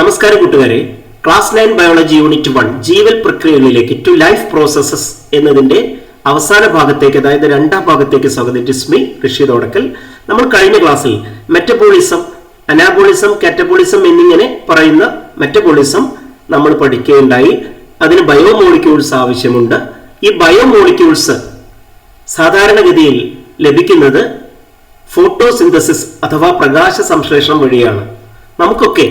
നമസ്കാരം കൂട്ടുകാരെ. Class nine biology unit one ജീവൽ പ്രക്രിയകളിലേക്ക് ടു ലൈഫ് പ്രോസസ്സസ് എന്നതിന്റെ അവസാന ഭാഗത്തേക്ക് അതായത് രണ്ടാം ഭാഗത്തേക്ക് സ്വാഗതം. ജിസ്മി ഋഷിതോടക്കൽ ഋഷി തോടക്കൽ നമ്മൾ കഴിഞ്ഞ ക്ലാസ്സിൽ മെറ്റബോളിസം അനാബോളിസം കാറ്റബോളിസം എന്നിങ്ങനെ പറയുന്ന മെറ്റബോളിസം നമ്മൾ പഠിക്കുകയുണ്ടായി. അതിന് ബയോമോളിക്യൂൾസ് ആവശ്യമുണ്ട്. ഈ ബയോമോളിക്യൂൾസ് സാധാരണഗതിയിൽ ലഭിക്കുന്നത് ഫോട്ടോസിന്തസിസ് അഥവാ പ്രകാശ സംശ്ലേഷണം വഴിയാണ്. നമുക്കൊക്കെ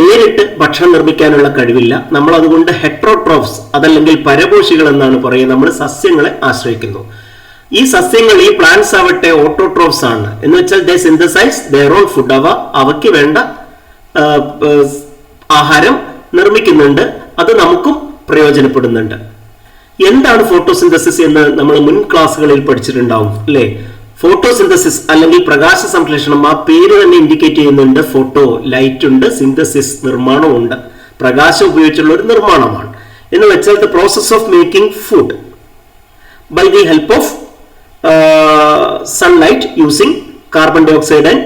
നേരിട്ട് ഭക്ഷണം നിർമ്മിക്കാനുള്ള കഴിവില്ല. നമ്മൾ അതുകൊണ്ട് ഹെട്രോട്രോഫ്സ് അതല്ലെങ്കിൽ പരപോഷികൾ എന്നാണ് പറയുക നമ്മൾ സസ്യങ്ങളെ ആശ്രയിക്കുന്നു. ഈ സസ്യങ്ങൾ ഈ പ്ലാന്റ്സ് ആവട്ടെ ഓട്ടോട്രോഫ്സ് ആണ്. എന്ന് വെച്ചാൽ they synthesise their own food അവ അവയ്ക്ക് വേണ്ട ആഹാരം നിർമ്മിക്കുന്നുണ്ട്. അത് നമുക്കും പ്രയോജനപ്പെടുന്നുണ്ട്. എന്താണ് ഫോട്ടോസിന്തസിസ് എന്ന് നമ്മൾ മുൻ ക്ലാസ്സുകളിൽ പഠിച്ചിട്ടുണ്ടാവും അല്ലേ? ഫോട്ടോസിന്തസിസ് അല്ലെങ്കിൽ പ്രകാശ സംശ്ലേഷണം ആ പേര് തന്നെ ഇൻഡിക്കേറ്റ് ചെയ്യുന്നുണ്ട്. ഫോട്ടോ ലൈറ്റ് ഉണ്ട് സിന്തസിസ് നിർമ്മാണമുണ്ട്. പ്രകാശം ഉപയോഗിച്ചുള്ള ഒരു നിർമ്മാണമാണ്. എന്ന് വെച്ചാൽ the process of making food. By the help of sunlight using carbon dioxide and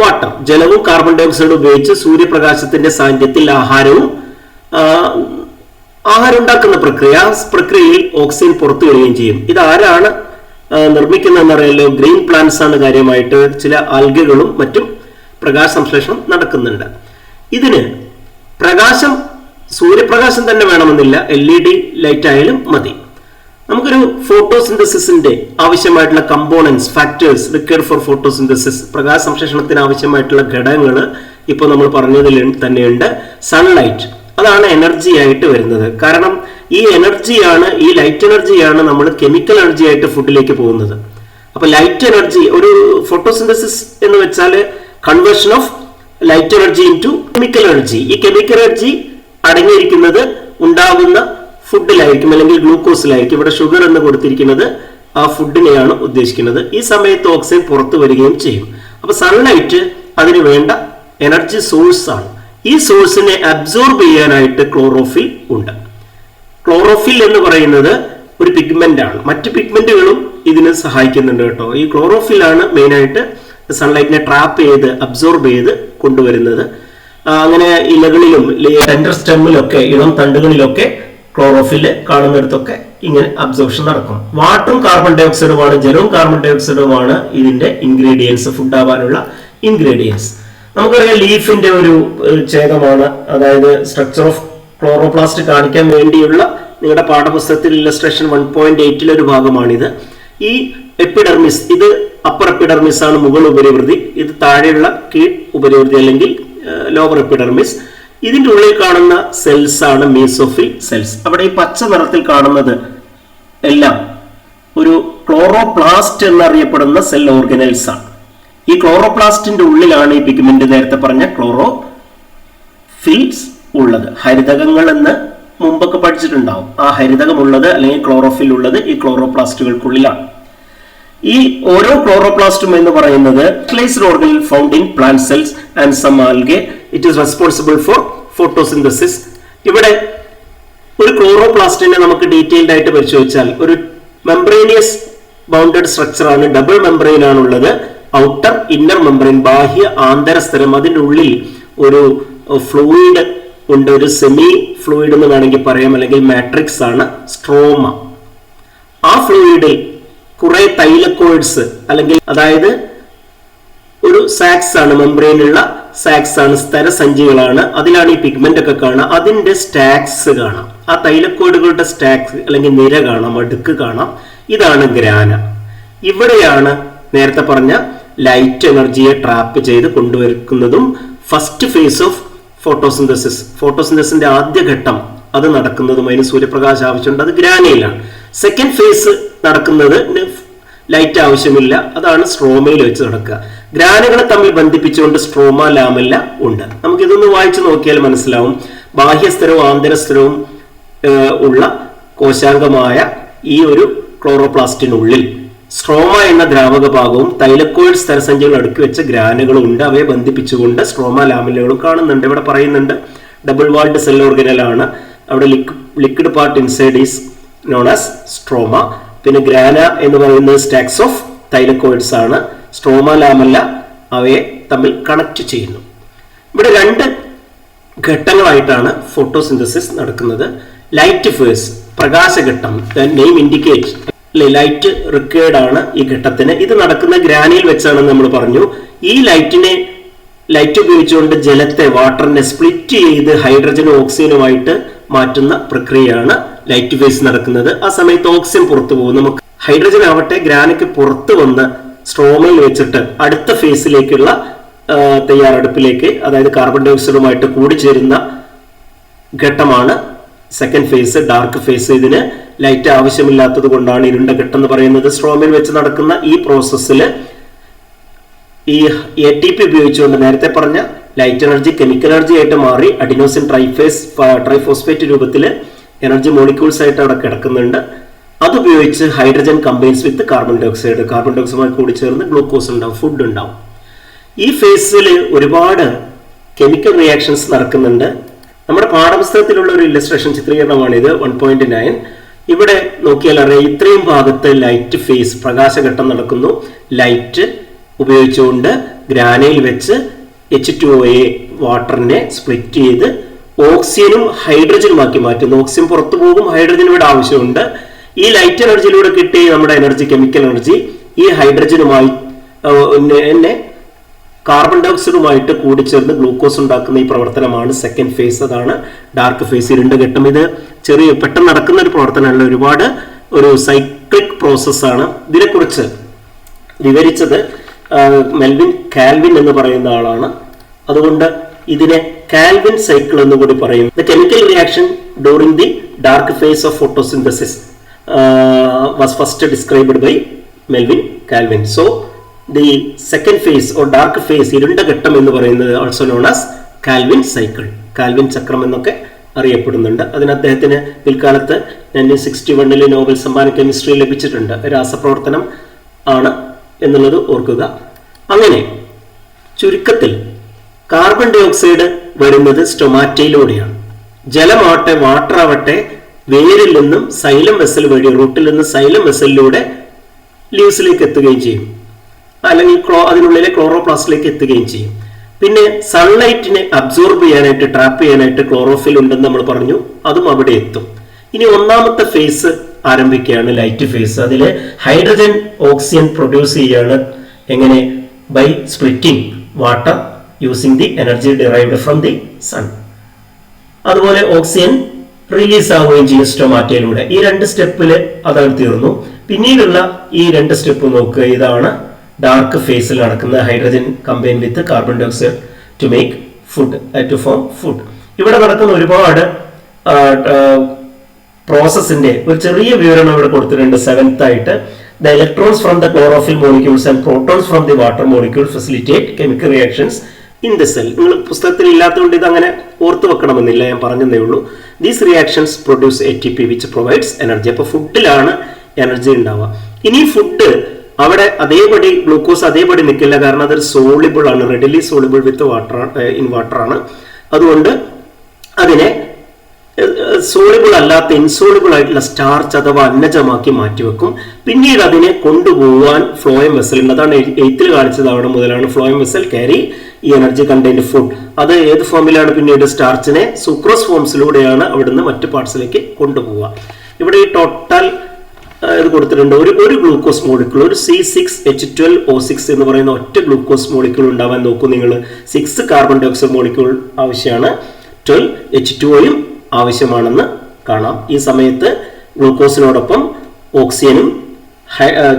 water ജലവും കാർബൺ ഡൈ ഓക്സൈഡും ഉപയോഗിച്ച് സൂര്യപ്രകാശത്തിന്റെ സാന്നിധ്യത്തിൽ ആഹാരവും ആഹാരം ഉണ്ടാക്കുന്ന പ്രക്രിയ പ്രക്രിയയിൽ ഓക്സിജൻ പുറത്തു വരികയും ചെയ്യും. ആരാണ് നിർമ്മിക്കുന്നതെന്ന് അറിയാലോ ഗ്രീൻ പ്ലാന്റ്സ് ആണ് കാര്യമായിട്ട് ചില ആൽഗകളും മറ്റും പ്രകാശ സംശ്ലേഷണം നടക്കുന്നുണ്ട്. ഇതിന് പ്രകാശം സൂര്യപ്രകാശം തന്നെ വേണമെന്നില്ല. എൽ ഇ ഡി ലൈറ്റ് ആയാലും മതി. നമുക്കൊരു ഫോട്ടോസിന്തസിസിന്റെ ആവശ്യമായിട്ടുള്ള components factors required for photosynthesis പ്രകാശ സംശ്ലേഷണത്തിന് ആവശ്യമായിട്ടുള്ള ഘടകങ്ങൾ ഇപ്പോൾ നമ്മൾ പറഞ്ഞതിൽ തന്നെയുണ്ട് സൺലൈറ്റ് അതാണ് എനർജി ആയിട്ട് വരുന്നത്. കാരണം ഈ എനർജിയാണ് ഈ ലൈറ്റ് എനർജിയാണ് നമ്മൾ കെമിക്കൽ എനർജി ആയിട്ട് ഫുഡിലേക്ക് പോകുന്നത്. അപ്പൊ ലൈറ്റ് എനർജി ഒരു ഫോട്ടോസിന്തസിസ് എന്ന് വെച്ചാൽ conversion of light energy into chemical energy ഈ കെമിക്കൽ എനർജി അടങ്ങിയിരിക്കുന്നത് ഉണ്ടാകുന്ന ഫുഡിലായിരിക്കും അല്ലെങ്കിൽ ഗ്ലൂക്കോസിലായിരിക്കും ഇവിടെ ഷുഗർ എന്ന് കൊടുത്തിരിക്കുന്നത് ആ ഫുഡിനെയാണ് ഉദ്ദേശിക്കുന്നത്. ഈ സമയത്ത് ഓക്സിജൻ പുറത്തു വരികയും ചെയ്യും. അപ്പൊ സൺലൈറ്റ് അതിന് വേണ്ട എനർജി സോഴ്സ് ആണ്. ഈ സോഴ്സിനെ അബ്സോർബ് ചെയ്യാനായിട്ട് ക്ലോറോഫിൽ ഉണ്ട്. ക്ലോറോഫിൽ എന്ന് പറയുന്നത് ഒരു പിഗ്മെന്റ് ആണ് മറ്റ് പിഗ്മെന്റുകളും ഇതിന് സഹായിക്കുന്നുണ്ട് കേട്ടോ. ഈ ക്ലോറോഫിലാണ് മെയിൻ ആയിട്ട് സൺലൈറ്റിനെ ട്രാപ്പ് ചെയ്ത് അബ്സോർബ് ചെയ്ത് കൊണ്ടുവരുന്നത്. അങ്ങനെ ഇലകളിലും ടെൻഡർ സ്റ്റെമ്മിലൊക്കെ ഇളം തണ്ടുകളിലൊക്കെ ക്ലോറോഫിൽ കാണുന്നിടത്തൊക്കെ ഇങ്ങനെ അബ്സോർപ്ഷൻ നടക്കും. വാട്ടറും കാർബൺ ഡയോക്സൈഡുമാണ് ജലവും കാർബൺ ഡയോക്സൈഡുമാണ് ഇതിന്റെ ഇൻഗ്രീഡിയൻസ് ഫുഡ് ആവാനുള്ള ഇൻഗ്രീഡിയൻസ് നമുക്കറിയാം ലീഫിന്റെ ഒരു ഛേദമാണ്. അതായത് സ്ട്രക്ചർ ഓഫ് ക്ലോറോപ്ലാസ്റ്റ് കാണിക്കാൻ വേണ്ടിയുള്ള നിങ്ങളുടെ പാഠപുസ്തകത്തിൽ ഇല്ലസ്ട്രേഷൻ വൺ പോയിന്റ് എയ്റ്റിലെ ഒരു ഭാഗമാണിത്. ഈ എപ്പിഡർമിസ് ഇത് അപ്പർ എപ്പിഡർമിസ് ആണ് മുകൾ ഉപരിവൃതി ഇത് താഴെയുള്ള കീഴ് ഉപരിവൃതി അല്ലെങ്കിൽ ലോവർ എപ്പിഡർമിസ് ഇതിന്റെ ഉള്ളിൽ കാണുന്ന സെൽസ് ആണ് മീസോഫിൽ സെൽസ് അവിടെ ഈ പച്ച നിറത്തിൽ കാണുന്നത് എല്ലാം ഒരു ക്ലോറോപ്ലാസ്റ്റ് എന്നറിയപ്പെടുന്ന സെൽ ഓർഗനൽസ് ആണ്. ഈ ക്ലോറോപ്ലാസ്റ്റിന്റെ ഉള്ളിലാണ് ഈ പിഗ്മെന്റ് നേരത്തെ പറഞ്ഞ ക്ലോറോ ഫിൽസ് ഉള്ളത്. ഹരിതകങ്ങൾ എന്ന് മുമ്പൊക്കെ പഠിച്ചിട്ടുണ്ടാവും. ആ ഹരിതകമുള്ളത് അല്ലെങ്കിൽ ക്ലോറോഫിൽ ഉള്ളത് ഈ ക്ലോറോപ്ലാസ്റ്റുകൾക്കുള്ളിലാണ് ഈ ഓരോ ക്ലോറോപ്ലാസ്റ്റും എന്ന് പറയുന്നത് closed organelle found in plant cells and some algae it is responsible for photosynthesis ഇവിടെ ഒരു ക്ലോറോപ്ലാസ്റ്റിനെ നമുക്ക് ഡീറ്റെയിൽഡ് ആയിട്ട് പരിശോധിച്ചാൽ ഒരു മെംബ്രേനിയസ് ബൗണ്ടഡ് സ്ട്രക്ചർ ആണ് ഡബിൾ മെംബ്രെയിൻ ആണുള്ളത് ഔട്ടർ ഇന്നർ മെമ്പറിൻ ബാഹ്യ ആന്തരസ്ഥലം അതിന്റെ ഉള്ളിൽ ഒരു ഫ്ലൂയിഡ് ഉണ്ട് ഒരു സെമി ഫ്ലൂയിഡ് എന്ന് വേണമെങ്കിൽ പറയാം അല്ലെങ്കിൽ മാട്രിക്സ് ആണ് സ്ട്രോമ ആ ഫ്ലൂയിഡിൽ കുറെ തൈലക്കോയിഡ്സ് അല്ലെങ്കിൽ അതായത് ഒരു സാക്സ് ആണ് മെംബ്രെയിനുള്ള സാക്സ് ആണ് സ്ഥലസഞ്ചികളാണ് അതിലാണ് ഈ പിഗ്മെന്റ് ഒക്കെ കാണുക അതിന്റെ സ്റ്റാക്സ് കാണാം. ആ തൈലക്കോയിഡുകളുടെ സ്റ്റാക്സ് അല്ലെങ്കിൽ നിര കാണാം അടുക്ക് കാണാം. ഇതാണ് ഗ്രാന. ഇവിടെയാണ് നേരത്തെ പറഞ്ഞ ലൈറ്റ് എനർജിയെ ട്രാപ്പ് ചെയ്ത് കൊണ്ടുവരുന്നതും ഫസ്റ്റ് ഫേസ് ഓഫ് ഫോട്ടോസിന്തസിസ് ഫോട്ടോസിന്തസിന്റെ ആദ്യ ഘട്ടം അത് നടക്കുന്നതും അതിന് സൂര്യപ്രകാശം ആവശ്യമുണ്ട്. അത് ഗ്രാനയിലാണ് സെക്കൻഡ് ഫേസ് നടക്കുന്നത് ലൈറ്റ് ആവശ്യമില്ല. അതാണ് സ്ട്രോമയിൽ വെച്ച് നടക്കുക. ഗ്രാനുകളെ തമ്മിൽ ബന്ധിപ്പിച്ചുകൊണ്ട് സ്ട്രോമ ലാമല്ല ഉണ്ട്. നമുക്ക് ഇതൊന്ന് വായിച്ചു നോക്കിയാൽ മനസ്സിലാവും. ബാഹ്യസ്ഥരവും ആന്തരസ്ഥരവും ഉള്ള കോശാംഗമായ ഈ ഒരു ക്ലോറോപ്ലാസ്റ്റിനുള്ളിൽ സ്ട്രോമ എന്ന ദ്രാവക ഭാഗവും തൈലക്കോയിഡ് സ്ഥലസഞ്ചികൾ അടുക്കി വെച്ച ഗ്രാനുകളും ഉണ്ട്. അവയെ ബന്ധിപ്പിച്ചുകൊണ്ട് സ്ട്രോമ ലാമിലകളും കാണുന്നുണ്ട്. ഇവിടെ പറയുന്നുണ്ട് ഡബിൾ വാൾഡ് സെൽ ഓർഗനലാണ് അവിടെ liquid part inside is known as stroma പിന്നെ ഗ്രാന എന്ന് പറയുന്നത് സ്റ്റാക്സ് ഓഫ് തൈലക്കോയിഡ്സ് ആണ്. സ്ട്രോമ ലാമല്ല അവയെ തമ്മിൽ കണക്ട് ചെയ്യുന്നു. ഇവിടെ രണ്ട് ഘട്ടങ്ങളായിട്ടാണ് ഫോട്ടോസിന്തസിസ് നടക്കുന്നത്. ലൈറ്റ് ഫേസ് പ്രകാശഘട്ടം. നെയിം ഇൻഡിക്കേറ്റ് ലൈറ്റ് റിക്വേർഡ് ആണ് ഈ ഘട്ടത്തിന്. ഇത് നടക്കുന്ന ഗ്രാനിയിൽ വെച്ചാണെന്ന് നമ്മൾ പറഞ്ഞു. ഈ ലൈറ്റിനെ ലൈറ്റ് ഉപയോഗിച്ചുകൊണ്ട് ജലത്തെ വാട്ടറിനെ സ്പ്ലിറ്റ് ചെയ്ത് ഹൈഡ്രജനും ഓക്സിജനുമായിട്ട് മാറ്റുന്ന പ്രക്രിയയാണ് ലൈറ്റ് ഫേസ് നടക്കുന്നത്. ആ സമയത്ത് ഓക്സിജൻ പുറത്തു പോകും. നമുക്ക് ഹൈഡ്രജൻ ആവട്ടെ ഗ്രാനയ്ക്ക് പുറത്ത് വന്ന് സ്ട്രോമയിൽ വെച്ചിട്ട് അടുത്ത ഫേസിലേക്കുള്ള തയ്യാറെടുപ്പിലേക്ക് അതായത് കാർബൺ ഡൈ ഓക്സൈഡുമായിട്ട് കൂടിച്ചേരുന്ന ഘട്ടമാണ് സെക്കൻഡ് ഫേസ് ഡാർക്ക് ഫേസ് ഇതിന് ലൈറ്റ് ആവശ്യമില്ലാത്തത് കൊണ്ടാണ് ഇരുണ്ട ഘട്ടം എന്ന് പറയുന്നത്. സ്ട്രോമിൽ വെച്ച് നടക്കുന്ന ഈ പ്രോസസ്സിൽ ഈ എ ടി പി ഉപയോഗിച്ചുകൊണ്ട് നേരത്തെ പറഞ്ഞ ലൈറ്റ് എനർജി കെമിക്കൽ എനർജി ആയിട്ട് മാറി അഡിനോസിൻ ട്രൈഫേസ് ട്രൈഫോസ്ഫേറ്റ് രൂപത്തിൽ എനർജി മോളിക്യൂൾസ് ആയിട്ട് അവിടെ കിടക്കുന്നുണ്ട്. അതുപയോഗിച്ച് hydrogen combines with carbon dioxide carbon dye ഓക്സൈഡുമായി കൂടി ചേർന്ന് ഗ്ലൂക്കോസ് ഉണ്ടാവും ഫുഡ് ഉണ്ടാവും. ഈ ഫേസിൽ ഒരുപാട് കെമിക്കൽ റിയാക്ഷൻസ് നടക്കുന്നുണ്ട്. നമ്മുടെ പാഠപുസ്തകത്തിലുള്ള ഒരു ഇല്ലസ്ട്രേഷൻ ചിത്രീകരണമാണ് ഇത് വൺ പോയിന്റ് നയൻ ഇവിടെ നോക്കിയാൽ അറിയാം ഇത്രയും ഭാഗത്ത് ലൈറ്റ് ഫേസ് പ്രകാശഘട്ടം നടക്കുന്നു. ലൈറ്റ് ഉപയോഗിച്ചുകൊണ്ട് ഗ്രാനയിൽ വെച്ച് എച്ച് ടു എ വാട്ടറിനെ സ്പ്ലിറ്റ് ചെയ്ത് ഓക്സിജനും ഹൈഡ്രജനും ഹൈഡ്രജനുമാക്കി മാറ്റുന്നു. ഓക്സിജൻ പുറത്തു പോകും ഹൈഡ്രജൻ ഇവിടെ ആവശ്യമുണ്ട്. ഈ ലൈറ്റ് എനർജിയിലൂടെ കിട്ടിയ നമ്മുടെ എനർജി കെമിക്കൽ എനർജി ഈ ഹൈഡ്രജനുമായി എന്നെ കാർബൺ ഡൈ ഓക്സൈഡുമായിട്ട് കൂടിച്ചേർന്ന് ഗ്ലൂക്കോസ് ഉണ്ടാക്കുന്ന ഈ പ്രവർത്തനമാണ് സെക്കൻഡ് ഫേസ് അതാണ് ഡാർക്ക് ഫേസ് ഇരുണ്ട ഘട്ടം ഇത് ചെറിയ പെട്ടെന്ന് നടക്കുന്ന ഒരു പ്രവർത്തനമല്ല. ഒരുപാട് ഒരു സൈക്ലിക് പ്രോസസ്സാണ് ഇതിനെക്കുറിച്ച് വിവരിച്ചത് മെൽവിൻ കാൽവിൻ എന്ന് പറയുന്ന ആളാണ്. അതുകൊണ്ട് ഇതിനെ കാൽവിൻ സൈക്കിൾ എന്ന് കൂടി പറയും. The chemical reaction during the dark phase of photosynthesis was first described by Melvin Calvin. So the second phase or dark phase ഇരുണ്ട ഘട്ടം എന്ന് പറയുന്നത് also known as Calvin cycle Calvin ചക്രം എന്നൊക്കെ അറിയപ്പെടുന്നുണ്ട്. അതിന് അദ്ദേഹത്തിന് പിൽക്കാലത്ത് നയന്റീൻ സിക്സ്റ്റി വണ്ണിലെ നോബൽ സമ്മാനം കെമിസ്ട്രി ലഭിച്ചിട്ടുണ്ട്. രാസപ്രവർത്തനം ആണ് എന്നുള്ളത് ഓർക്കുക. അങ്ങനെ ചുരുക്കത്തിൽ കാർബൺ ഡൈ ഓക്സൈഡ് വരുന്നത് സ്റ്റൊമാറ്റയിലൂടെയാണ് ജലമാവട്ടെ വാട്ടർ ആവട്ടെ വേരിൽ നിന്നും സൈലം വെസൽ വഴി റൂട്ടിൽ നിന്ന് സൈലം വെസലിലൂടെ ലീവ്സിലേക്ക് എത്തുകയും ചെയ്യും. അല്ലെങ്കിൽ ക്ലോ അതിനുള്ളിലെ ക്ലോറോപ്ലാസ്റ്റിലേക്ക് എത്തുകയും ചെയ്യും. പിന്നെ സൺലൈറ്റിനെ അബ്സോർബ് ചെയ്യാനായിട്ട് ട്രാപ്പ് ചെയ്യാനായിട്ട് ക്ലോറോഫിൽ ഉണ്ടെന്ന് നമ്മൾ പറഞ്ഞു. അതും അവിടെ എത്തും. ഇനി ഒന്നാമത്തെ ഫേസ് ആരംഭിക്കുകയാണ് ലൈറ്റ് ഫേസ് അതിൽ ഹൈഡ്രജൻ ഓക്സിജൻ പ്രൊഡ്യൂസ് ചെയ്യാണ് എങ്ങനെ? By splitting water using the energy derived from the sun അതുപോലെ ഓക്സിജൻ റിലീസ് ആവുകയും ചെയ്യും സ്റ്റൊമാറ്റയിലൂടെ ഈ രണ്ട് സ്റ്റെപ്പിൽ അതാണ് തീർന്നു. പിന്നീടുള്ള ഈ രണ്ട് സ്റ്റെപ്പ് നോക്കുക. ഇതാണ് ഡാർക്ക് ഫേസിൽ നടക്കുന്ന hydrogen combine with carbon dioxide to make food to form food ഇവിടെ നടക്കുന്ന ഒരുപാട് പ്രോസസ്സിന്റെ ഒരു ചെറിയ വിവരണം ഇവിടെ കൊടുത്തിട്ടുണ്ട് സെവൻത്ത് ആയിട്ട്. The electrons from the chlorophyll molecules and protons from the water molecule facilitate chemical reactions in the cell നിങ്ങൾ പുസ്തകത്തിൽ ഇല്ലാത്തതുകൊണ്ട് ഇത് അങ്ങനെ ഓർത്ത് വെക്കണമെന്നില്ല ഞാൻ പറഞ്ഞതേ ഉള്ളൂ. These reactions produce A T P which provides energy അപ്പൊ ഫുഡിലാണ് എനർജി ഉണ്ടാവുക. ഇനി ഫുഡ് അവിടെ അതേപടി ഗ്ലൂക്കോസ് അതേപടി നിൽക്കില്ല. കാരണം അതൊരു സോളിബിൾ ആണ്. Readily soluble with water in water ആണ്. അതുകൊണ്ട് അതിനെ സോളിബിൾ അല്ലാത്ത ഇൻസോളിബിൾ ആയിട്ടുള്ള സ്റ്റാർച്ച് അഥവാ അന്നജമാക്കി മാറ്റിവെക്കും പിന്നീട് അതിനെ കൊണ്ടുപോകാൻ ഫ്ലോയം ഉണ്ട് അതാണ് എയ്ത്തിൽ കാണിച്ചത് അവിടെ മുതലാണ് ഫ്ലോയം വെസൽ ക്യാരി ഈ എനർജി കണ്ടെയ്ൻഡ് ഫുഡ് അത് ഏത് ഫോമിലാണ് പിന്നീട് സ്റ്റാർച്ചിനെ സുക്രോസ് ഫോംസിലൂടെയാണ് അവിടുന്ന് മറ്റു പാർട്സിലേക്ക് കൊണ്ടുപോവുക. ഇവിടെ ഈ ടോട്ടൽ ഇത് കൊടുത്തിട്ടുണ്ട്. ഒരു ഒരു ഗ്ലൂക്കോസ് മോളിക്യൂൾ ഒരു C six H twelve O six എന്ന് പറയുന്ന ഒറ്റ ഗ്ലൂക്കോസ് മോളിക്യൂൾ ഉണ്ടാവാൻ നോക്കൂ നിങ്ങൾ six carbon dioxide molecule ആവശ്യമാണ് ട്വൽവ് എച്ച് ടു ഒയും ആവശ്യമാണെന്ന് കാണാം. ഈ സമയത്ത് ഗ്ലൂക്കോസിനോടൊപ്പം ഓക്സിജനും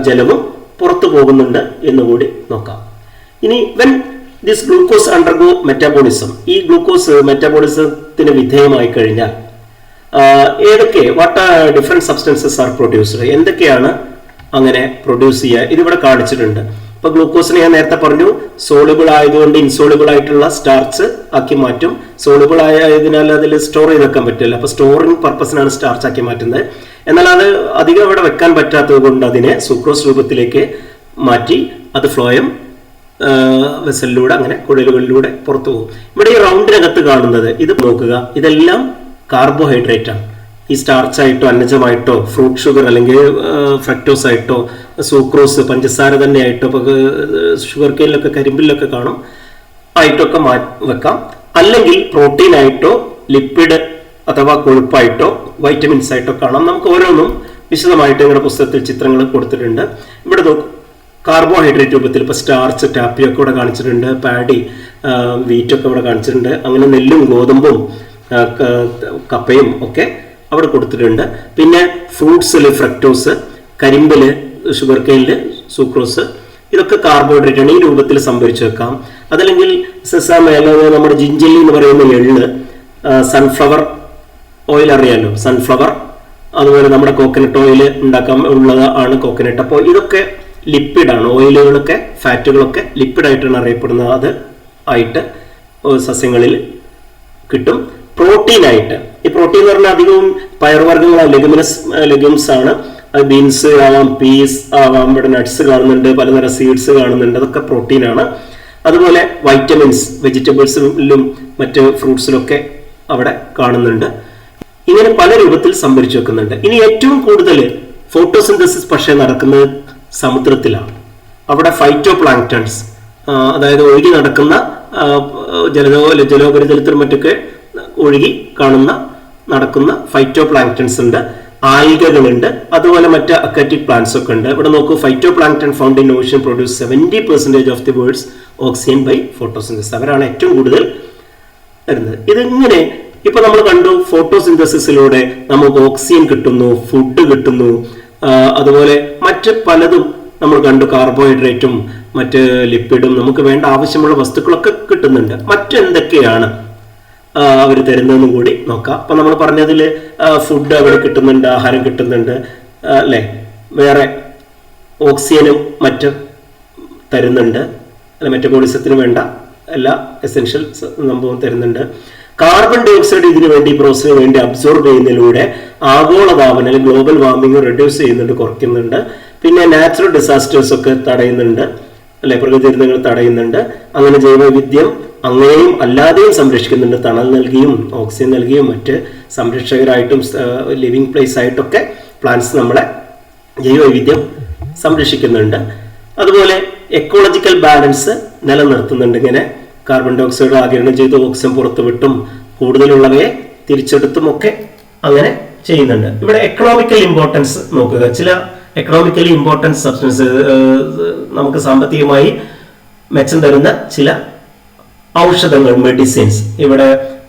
ജലവും പുറത്തു പോകുന്നുണ്ട് എന്നുകൂടി നോക്കാം. ഇനി when this glucose undergo metabolism ഈ ഗ്ലൂക്കോസ് മെറ്റാബോളിസത്തിന് വിധേയമായി കഴിഞ്ഞാൽ ഏതൊക്കെ what different substances are produced എന്തൊക്കെയാണ് അങ്ങനെ പ്രൊഡ്യൂസ് ചെയ്യുക? ഇതിവിടെ കാണിച്ചിട്ടുണ്ട്. ഇപ്പൊ ഗ്ലൂക്കോസിനെ ഞാൻ നേരത്തെ പറഞ്ഞു സോളിബിൾ ആയതുകൊണ്ട് ഇൻസോളിബിൾ ആയിട്ടുള്ള സ്റ്റാർച്ച് ആക്കി മാറ്റും. സോളിബിൾ ആയതിനാൽ അതിൽ സ്റ്റോർ ചെയ്ത് വെക്കാൻ പറ്റില്ല. അപ്പൊ സ്റ്റോറിങ് പർപ്പസിനാണ് സ്റ്റാർച്ച് ആക്കി മാറ്റുന്നത്. എന്നാൽ അത് അധികം അവിടെ വെക്കാൻ പറ്റാത്തത് കൊണ്ട് അതിനെ സുക്രോസ് രൂപത്തിലേക്ക് മാറ്റി അത് ഫ്ലോയം വെസലിലൂടെ അങ്ങനെ കുഴലുകളിലൂടെ പുറത്തു പോകും. ഇവിടെ ഈ റൗണ്ടിനകത്ത് കാണുന്നത് ഇത് നോക്കുക. ഇതെല്ലാം കാർബോഹൈഡ്രേറ്റ് ആണ്. ഈ സ്റ്റാർച്ച് ആയിട്ടോ അന്നജമായിട്ടോ ഫ്രൂട്ട് ഷുഗർ അല്ലെങ്കിൽ ഫ്രക്ടോസ് ആയിട്ടോ സൂക്രോസ് പഞ്ചസാര തന്നെ ആയിട്ടോ ഇപ്പൊ ഷുഗർ കെയിലൊക്കെ കരിമ്പിലൊക്കെ കാണും. ആയിട്ടൊക്കെ വെക്കാം. അല്ലെങ്കിൽ പ്രോട്ടീൻ ആയിട്ടോ ലിപ്പിഡ് അഥവാ കൊഴുപ്പായിട്ടോ വൈറ്റമിൻസ് ആയിട്ടോ കാണാം. നമുക്ക് ഓരോന്നും വിശദമായിട്ട് നിങ്ങളുടെ പുസ്തകത്തിൽ ചിത്രങ്ങൾ കൊടുത്തിട്ടുണ്ട്. ഇവിടെ കാർബോഹൈഡ്രേറ്റ് രൂപത്തിൽ ഇപ്പോൾ സ്റ്റാർച്ച് ടാപ്പിയൊക്കെ ഇവിടെ കാണിച്ചിട്ടുണ്ട്. പാഡി വീറ്റൊക്കെ ഇവിടെ കാണിച്ചിട്ടുണ്ട്. അങ്ങനെ നെല്ലും ഗോതമ്പും കപ്പയും ഒക്കെ അവിടെ കൊടുത്തിട്ടുണ്ട്. പിന്നെ ഫ്രൂട്ട്സിൽ ഫ്രക്ടോസ് കരിമ്പിൽ ഷുഗർ കെയിനിൽ സൂക്രോസ് ഇതൊക്കെ കാർബോഹൈഡ്രേറ്റ് ആണ്. ഈ രൂപത്തിൽ സംഭരിച്ചു വെക്കാം. അതല്ലെങ്കിൽ സെസാമ അല്ലെങ്കിൽ നമ്മുടെ ജിഞ്ചലി എന്ന് പറയുന്ന എള്ള് സൺഫ്ലവർ ഓയിൽ അറിയാലോ? സൺഫ്ലവർ അതുപോലെ നമ്മുടെ കോക്കനട്ട് ഓയിൽ ഉണ്ടാക്കാൻ ഉള്ളത് ആണ് കോക്കനട്ട് അപ്പോൾ ഇതൊക്കെ ലിപ്പിഡാണ് ഓയിലുകളൊക്കെ ഫാറ്റുകളൊക്കെ ലിപ്പിഡായിട്ടാണ് അറിയപ്പെടുന്നത്. അത് ആയിട്ട് സസ്യങ്ങളിൽ കിട്ടും. പ്രോട്ടീൻ ആയിട്ട് ഈ പ്രോട്ടീൻ എന്ന് പറഞ്ഞാൽ അധികവും പയർവർഗങ്ങളാണ് ലെഗുമിനസ് ലെഗുംസ് ആണ്. അത് ബീൻസ് ആവാം പീസ് ആവാം ഇവിടെ നട്ട്സ് കാണുന്നുണ്ട് പലതരം സീഡ്സ് കാണുന്നുണ്ട് അതൊക്കെ പ്രോട്ടീനാണ്. അതുപോലെ വൈറ്റമിൻസ് വെജിറ്റബിൾസിലും മറ്റ് ഫ്രൂട്ട്സിലൊക്കെ അവിടെ കാണുന്നുണ്ട്. ഇങ്ങനെ പല രൂപത്തിൽ സംഭരിച്ചു വെക്കുന്നുണ്ട്. ഇനി ഏറ്റവും കൂടുതൽ ഫോട്ടോസിന്തസിസ് പക്ഷേ നടക്കുന്നത് സമുദ്രത്തിലാണ്. അവിടെ ഫൈറ്റോ പ്ലാങ്ക്ടൺസ് അതായത് ഒഴുകി നടക്കുന്ന ജലോ ജലതോ ജലോപരിതലത്തിലും മറ്റൊക്കെ ഒഴുകി കാണുന്ന നടക്കുന്ന ഫൈറ്റോ പ്ലാങ്ക്ടൺസ് ഉണ്ട് ആൽഗകളുണ്ട് അതുപോലെ മറ്റ് അക്വാറ്റിക് പ്ലാന്റ്സ് ഒക്കെ ഉണ്ട് ഇവിടെ നോക്കൂ phytoplankton found in ocean produce seventy percentage of the world's oxygen by photosynthesis അവരാണ് ഏറ്റവും കൂടുതൽ വരുന്നത്. ഇതിങ്ങനെ? ഇപ്പൊ നമ്മൾ കണ്ടു ഫോട്ടോസിന്തസിസിലൂടെ നമുക്ക് ഓക്സിജൻ കിട്ടുന്നു ഫുഡ് കിട്ടുന്നു അതുപോലെ മറ്റ് പലതും നമ്മൾ കണ്ടു കാർബോഹൈഡ്രേറ്റും മറ്റ് ലിപ്പിഡും നമുക്ക് വേണ്ട ആവശ്യമുള്ള വസ്തുക്കളൊക്കെ കിട്ടുന്നുണ്ട്. മറ്റെന്തൊക്കെയാണ്? അവർ തരുന്നതെന്നും കൂടി നോക്കാം. അപ്പൊ നമ്മൾ പറഞ്ഞതിൽ ഫുഡ് അവിടെ കിട്ടുന്നുണ്ട് ആഹാരം കിട്ടുന്നുണ്ട് അല്ലേ? വേറെ ഓക്സിജനും മറ്റും തരുന്നുണ്ട്. അല്ല മെറ്റബോളിസത്തിന് വേണ്ട എല്ലാ എസെൻഷ്യൽ സംഭവം തരുന്നുണ്ട്. കാർബൺ ഡൈ ഓക്സൈഡ് ഇതിനു വേണ്ടി പ്രോസസ്സിന് വേണ്ടി അബ്സോർബ് ചെയ്യുന്നതിലൂടെ ആഗോളതാപനം അല്ലെങ്കിൽ ഗ്ലോബൽ വാർമിംഗ് റെഡ്യൂസ് ചെയ്യുന്നുണ്ട് കുറയ്ക്കുന്നുണ്ട്. പിന്നെ നാച്ചുറൽ ഡിസാസ്റ്റേഴ്സ് ഒക്കെ തടയുന്നുണ്ട്. അല്ലെ? പ്രകൃതി ദുരന്തങ്ങൾ തടയുന്നുണ്ട്. അങ്ങനെ ജൈവവൈവിധ്യം അങ്ങനെയും അല്ലാതെയും സംരക്ഷിക്കുന്നുണ്ട്. തണൽ നൽകിയും ഓക്സിജൻ നൽകിയും മറ്റ് സംരക്ഷകരായിട്ടും ലിവിങ് പ്ലേസ് ആയിട്ടൊക്കെ പ്ലാന്റ്സ് നമ്മളെ ജൈവവൈവിധ്യം സംരക്ഷിക്കുന്നുണ്ട്. അതുപോലെ എക്കോളജിക്കൽ ബാലൻസ് നിലനിർത്തുന്നുണ്ട് ഇങ്ങനെ. കാർബൺ ഡൈ ഓക്സൈഡ് ആകിരണം ചെയ്ത് ഓക്സിജൻ പുറത്തുവിട്ടും കൂടുതലുള്ളവയെ തിരിച്ചെടുത്തും ഒക്കെ അങ്ങനെ ചെയ്യുന്നുണ്ട്. ഇവിടെ എക്കണോമിക്കൽ ഇമ്പോർട്ടൻസ് നോക്കുക. ചില എക്കണോമിക്കലി ഇമ്പോർട്ടൻസ് സബ്സ്റ്റൻസ് നമുക്ക് സാമ്പത്തികമായി മെച്ചം തരുന്ന ചില ഔഷധങ്ങൾ മെഡിസിൻസ് ഇവിടെ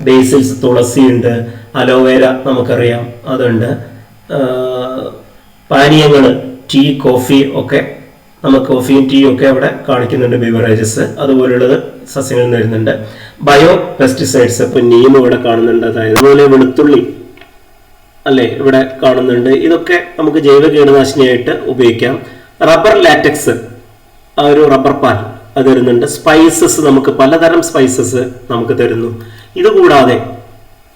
ബേസിൽസ് തുളസി ഉണ്ട് അലോവേര നമുക്കറിയാം അതുണ്ട്. പാനീയങ്ങൾ ടീ കോഫി ഒക്കെ നമുക്ക് കോഫിയും ടീയും ഒക്കെ അവിടെ കാണിക്കുന്നുണ്ട് ബിവറേജസ് അതുപോലുള്ളത് സസ്യങ്ങളിൽ നിന്ന് വരുന്നുണ്ട്. ബയോ പെസ്റ്റിസൈഡ്സ് ഇപ്പൊ നീം ഇവിടെ കാണുന്നുണ്ട്. അതായത് അതുപോലെ വെളുത്തുള്ളി അല്ലേ? ഇവിടെ കാണുന്നുണ്ട്. ഇതൊക്കെ നമുക്ക് ജൈവ കീടനാശിനിയായിട്ട് ഉപയോഗിക്കാം. റബ്ബർ ലാറ്റക്സ് ആ ഒരു റബ്ബർ പാൽ അത് തരുന്നുണ്ട്. സ്പൈസസ് നമുക്ക് പലതരം സ്പൈസസ് നമുക്ക് തരുന്നു. ഇതുകൂടാതെ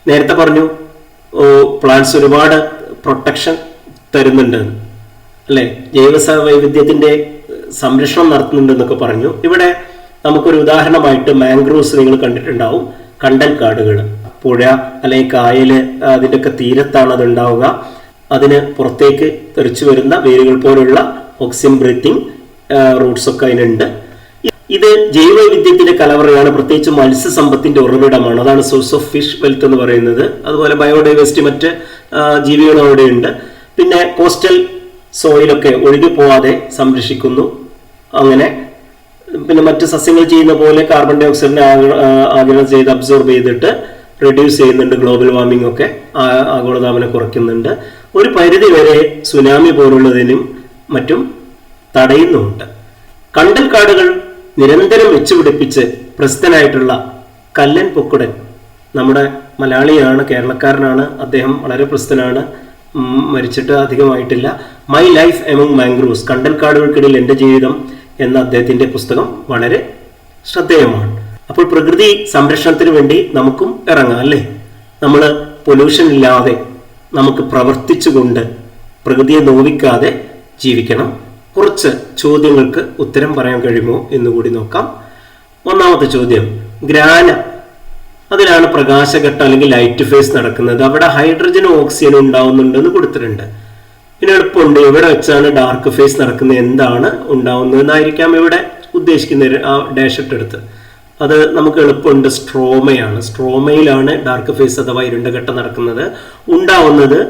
നേരത്തെ പറഞ്ഞു പ്ലാന്റ്സ് ഒരുപാട് പ്രൊട്ടക്ഷൻ തരുന്നുണ്ട്. അല്ലെ? ജൈവ വൈവിധ്യത്തിന്റെ സംരക്ഷണം നടത്തുന്നുണ്ടെന്നൊക്കെ പറഞ്ഞു. ഇവിടെ നമുക്കൊരു ഉദാഹരണമായിട്ട് മാംഗ്രോവ്സ് നിങ്ങൾ കണ്ടിട്ടുണ്ടാവും. കണ്ടൽ കാടുകൾ പുഴ അല്ലെങ്കിൽ കായൽ അതിന്റെയൊക്കെ തീരത്താണ് അത് ഉണ്ടാവുക അതിന് പുറത്തേക്ക് തെറിച്ചു വരുന്ന വേരുകൾ പോലുള്ള ഓക്സിജൻ ബ്രീത്തിങ് റൂട്ട്സ് ഒക്കെ അതിനുണ്ട്. ഇത് ജൈവവൈവിധ്യത്തിന്റെ കലവറയാണ്. പ്രത്യേകിച്ച് മത്സ്യസമ്പത്തിന്റെ ഉറവിടമാണ്. അതാണ് സോഴ്സ് ഓഫ് ഫിഷ് വെൽത്ത് എന്ന് പറയുന്നത്. അതുപോലെ ബയോഡൈവേഴ്സിറ്റി മറ്റ് ജീവികളും അവിടെയുണ്ട്. പിന്നെ കോസ്റ്റൽ സോയിലൊക്കെ ഒഴുകി പോവാതെ സംരക്ഷിക്കുന്നു. അങ്ങനെ പിന്നെ മറ്റ് സസ്യങ്ങൾ ചെയ്യുന്ന പോലെ കാർബൺ ഡൈ ഓക്സൈഡിനെ ആഗ- ആഗിരണം ചെയ്ത് അബ്സോർബ് ചെയ്തിട്ട് റെഡ്യൂസ് ചെയ്യുന്നുണ്ട് ഗ്ലോബൽ വാർമിംഗ് ഒക്കെ ആഗോളതാപനം കുറയ്ക്കുന്നുണ്ട്. ഒരു പരിധി വരെ സുനാമി പോലുള്ളതിനും മറ്റും തടയുന്നുമുണ്ട്. കണ്ടൽ കാടുകൾ നിരന്തരം വെച്ചുപിടിപ്പിച്ച് പ്രസിദ്ധനായിട്ടുള്ള കല്ലൻ പൊക്കുടൻ നമ്മുടെ മലയാളിയാണ് കേരളക്കാരനാണ് അദ്ദേഹം വളരെ പ്രസിദ്ധനാണ് മരിച്ചിട്ട് അധികമായിട്ടില്ല. മൈ ലൈഫ് എമംഗ് മാംഗ്രൂവ്സ് കണ്ടൽ കാടുകൾക്കിടയിൽ എന്റെ ജീവിതം എന്ന അദ്ദേഹത്തിന്റെ പുസ്തകം വളരെ ശ്രദ്ധേയമാണ്. അപ്പോൾ പ്രകൃതി സംരക്ഷണത്തിന് വേണ്ടി നമുക്കും ഇറങ്ങാം അല്ലേ? നമ്മൾ പൊല്യൂഷൻ ഇല്ലാതെ നമുക്ക് പ്രവർത്തിച്ചുകൊണ്ട് പ്രകൃതിയെ നോവിക്കാതെ ജീവിക്കണം. കുറച്ച് ചോദ്യങ്ങൾക്ക് ഉത്തരം പറയാൻ കഴിയുമോ എന്ന് കൂടി നോക്കാം. ഒന്നാമത്തെ ചോദ്യം ഗ്രാന. അതിലാണ് പ്രകാശഘട്ടം അല്ലെങ്കിൽ ലൈറ്റ് ഫേസ് നടക്കുന്നത്. അവിടെ ഹൈഡ്രജനും ഓക്സിജനും ഉണ്ടാവുന്നുണ്ടെന്ന് കൊടുത്തിട്ടുണ്ട്. പിന്നെ എളുപ്പമുണ്ട് എവിടെ വെച്ചാണ് ഡാർക്ക് ഫേസ് നടക്കുന്നത് എന്താണ് ഉണ്ടാവുന്നതെന്നായിരിക്കാം ഇവിടെ ഉദ്ദേശിക്കുന്ന ആ ഡാഷ് ഇട്ടെടുത്ത് അത് നമുക്ക് എളുപ്പമുണ്ട്. സ്ട്രോമയാണ്. സ്ട്രോമയിലാണ് ഡാർക്ക് ഫേസ് അഥവാ ഇരുണ്ടഘട്ടം നടക്കുന്നത്. ഉണ്ടാവുന്നത്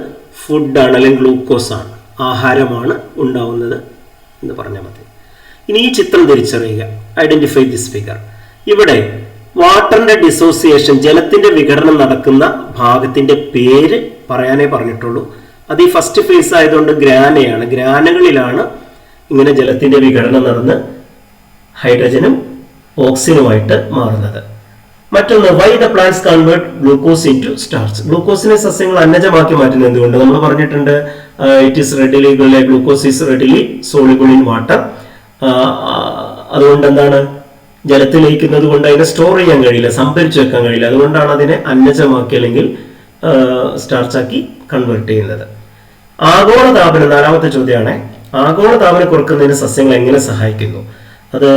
ഫുഡാണ് അല്ലെങ്കിൽ ഗ്ലൂക്കോസ് ആണ്. ആഹാരമാണ് ഉണ്ടാവുന്നത് എന്ന് പറഞ്ഞാൽ മതി. ഇനി ഈ ചിത്രം തിരിച്ചറിയുക. ഐഡന്റിഫൈ ദിസ് ഫിഗർ ഇവിടെ വാട്ടറിന്റെ ഡിസോസിയേഷൻ ജലത്തിന്റെ വിഘടനം നടക്കുന്ന ഭാഗത്തിന്റെ പേര് പറയാനേ പറഞ്ഞിട്ടുള്ളൂ. അത് ഈ ഫസ്റ്റ് ഫേസ് ആയതുകൊണ്ട് ഗ്രാനയാണ്. ഗ്രാനകളിലാണ് ഇങ്ങനെ ജലത്തിന്റെ വിഘടനം നടന്ന് ഹൈഡ്രജനും ഓക്സിജനുമായിട്ട് മാറുന്നത്. മറ്റൊന്ന് why the plants convert glucose into starch ഗ്ലൂക്കോസിനെ സസ്യങ്ങൾ അന്നജമാക്കി മാറ്റുന്നത് എന്തുകൊണ്ട്? നമ്മൾ പറഞ്ഞിട്ടുണ്ട് it is readily glucose is readily soluble in water അതുകൊണ്ട് എന്താണ്? ജലത്തിൽ ലയിക്കുന്നത് കൊണ്ട് അതിനെ സ്റ്റോർ ചെയ്യാൻ കഴിയില്ല സംഭരിച്ചു വെക്കാൻ കഴിയില്ല. അതുകൊണ്ടാണ് അതിനെ അന്നജമാക്കി അല്ലെങ്കിൽ സ്റ്റാർച്ചാക്കി കൺവേർട്ട് ചെയ്യുന്നത്. ആഗോള താപനം നാലാമത്തെ ചോദ്യമാണ്. ആഗോള താപനം കുറക്കുന്നതിന് സസ്യങ്ങൾ എങ്ങനെ സഹായിക്കുന്നു? അത്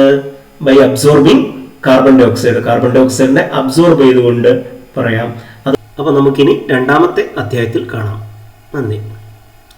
by absorbing carbon dioxide carbon dye ഓക്സൈഡിനെ അബ്സോർബ് ചെയ്തുകൊണ്ട് പറയാം. അപ്പോൾ അപ്പൊ നമുക്കിനി രണ്ടാമത്തെ അധ്യായത്തിൽ കാണാം. നന്ദി.